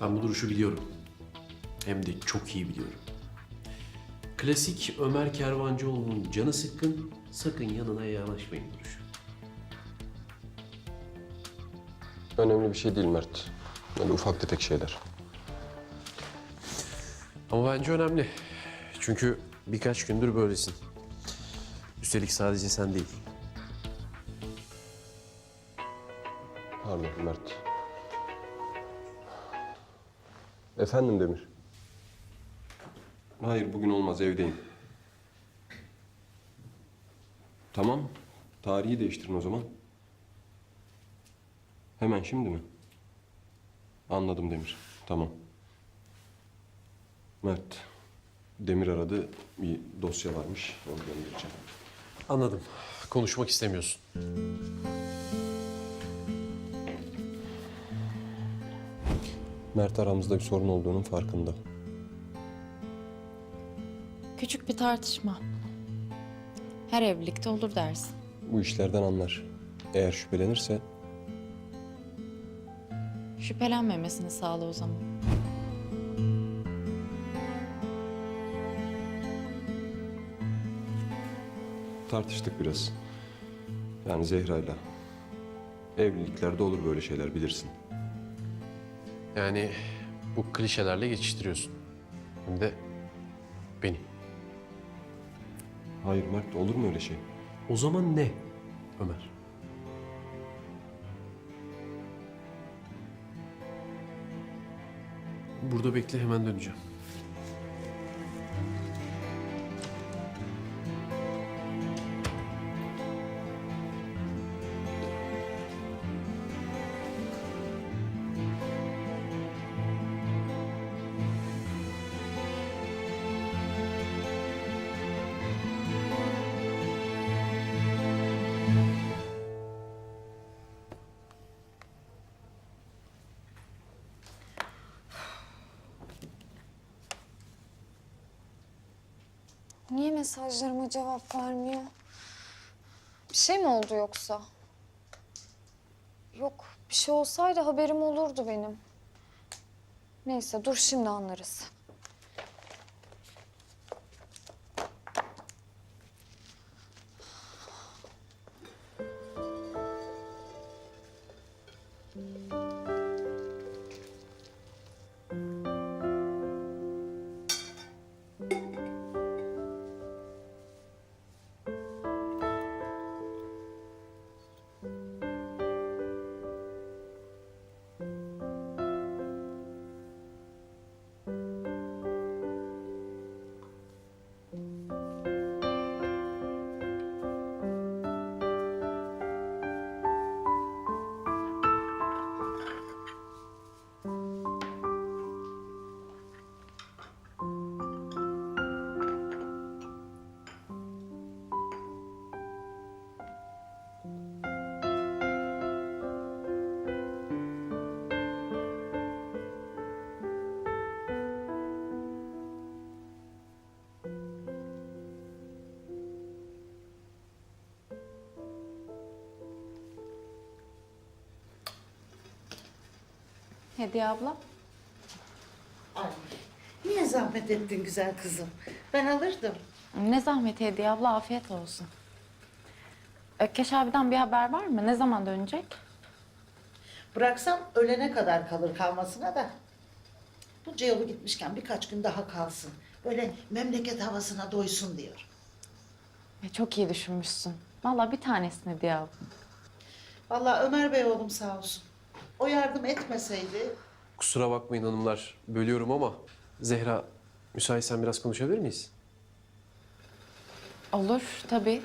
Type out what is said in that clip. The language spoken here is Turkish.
Ben bu duruşu biliyorum. Hem de çok iyi biliyorum. Klasik Ömer Kervancıoğlu'nun canı sıkkın, sakın yanına yanaşmayın duruşu. Önemli bir şey değil Mert. Böyle ufak tefek şeyler. Ama bence önemli. Çünkü birkaç gündür böylesin. Üstelik sadece sen değil. Pardon Mert. Efendim Demir. Hayır bugün olmaz evdeyim. Tamam. Tarihi değiştirin o zaman. Hemen şimdi mi? Anladım Demir. Tamam. Mert. Demir aradı. Bir dosya varmış. Onu göndereceğim. Anladım. Konuşmak istemiyorsun. Mert aramızda bir sorun olduğunun farkında. Küçük bir tartışma. Her evlilikte olur dersin. Bu işlerden anlar. Eğer şüphelenirse Şüphelenmemesini sağla o zaman. tartıştık biraz. Yani Zehra'yla. Evliliklerde olur böyle şeyler bilirsin. Yani bu klişelerle geçiştiriyorsun. Hem de beni. Hayır Mert olur mu öyle şey? O zaman ne Ömer? Burada bekle hemen döneceğim. Niye mesajlarıma cevap vermiyor? Bir şey mi oldu yoksa? Yok, bir şey olsaydı haberim olurdu benim. Neyse, dur şimdi anlarız. Hediye abla. Ay, niye zahmet ettin güzel kızım? Ben alırdım. Ne zahmet Hediye abla afiyet olsun. Ökkeş abiden bir haber var mı? Ne zaman dönecek? Bıraksam ölene kadar kalır kalmasına da. Bu Ceyhun'u gitmişken birkaç gün daha kalsın. Böyle memleket havasına doysun diyor. E, çok iyi düşünmüşsün. Vallahi bir tanesini Hediye abla. Vallahi Ömer Bey oğlum sağ olsun. O yardım etmeseydi Kusura bakmayın hanımlar, bölüyorum ama Zehra, müsaitsen biraz konuşabilir miyiz? Olur tabii.